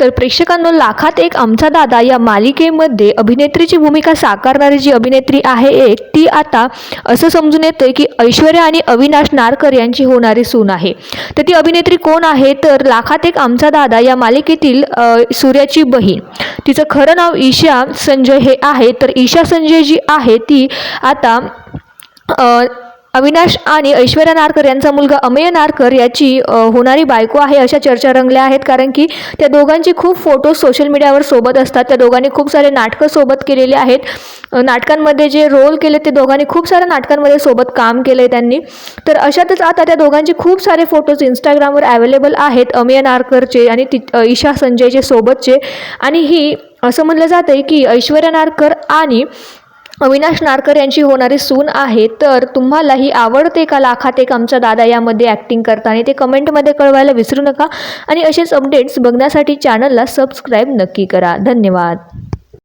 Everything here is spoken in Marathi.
तर प्रेक्षकांनो लाखात एक आमचा दादा या मालिकेमध्ये अभिनेत्रीची भूमिका साकारणारी जी अभिनेत्री आहे एक ती आता असं समजून येतंय की ऐश्वर्या आणि अविनाश नारकर यांची होणारी सून आहे. तर ती अभिनेत्री कोण आहे? तर लाखात एक आमचा दादा या मालिकेतील सूर्याची बहीण. तिचं खरं नाव ईशा संजय हे आहे. तर ईशा संजय जी आहे ती आता अविनाश आणि ऐश्वर्या नारकर यांचा मुलगा अमेय नारकर याची होणारी बायको आहे अशा चर्चा रंगल्या आहेत. कारण की त्या दोघांची खूप फोटो सोशल मीडियावर सोबत असतात. त्या दोघांनी खूप सारे नाटकं सोबत केलेले आहेत. नाटकांमध्ये जे रोल केले ते दोघांनी खूप साऱ्या नाटकांमध्ये सोबत काम केलं आहे त्यांनी. तर अशातच आता त्या दोघांचे खूप सारे फोटोज इंस्टाग्रामवर अवेलेबल आहेत. अमेय नारकरचे आणि ति ईशा संजयचे सोबतचे. आणि ही असं म्हणलं जातं आहे की ऐश्वर्या नारकर आणि अविनाश नारकर यांची होणारी सून आहे तर तुम्हालाही आवडते का लाखात एक आमचा दादा यामध्ये ॲक्टिंग करताना? ते कमेंटमध्ये कळवायला विसरू नका. आणि असेच अपडेट्स बघण्यासाठी चॅनलला सबस्क्राईब नक्की करा. धन्यवाद.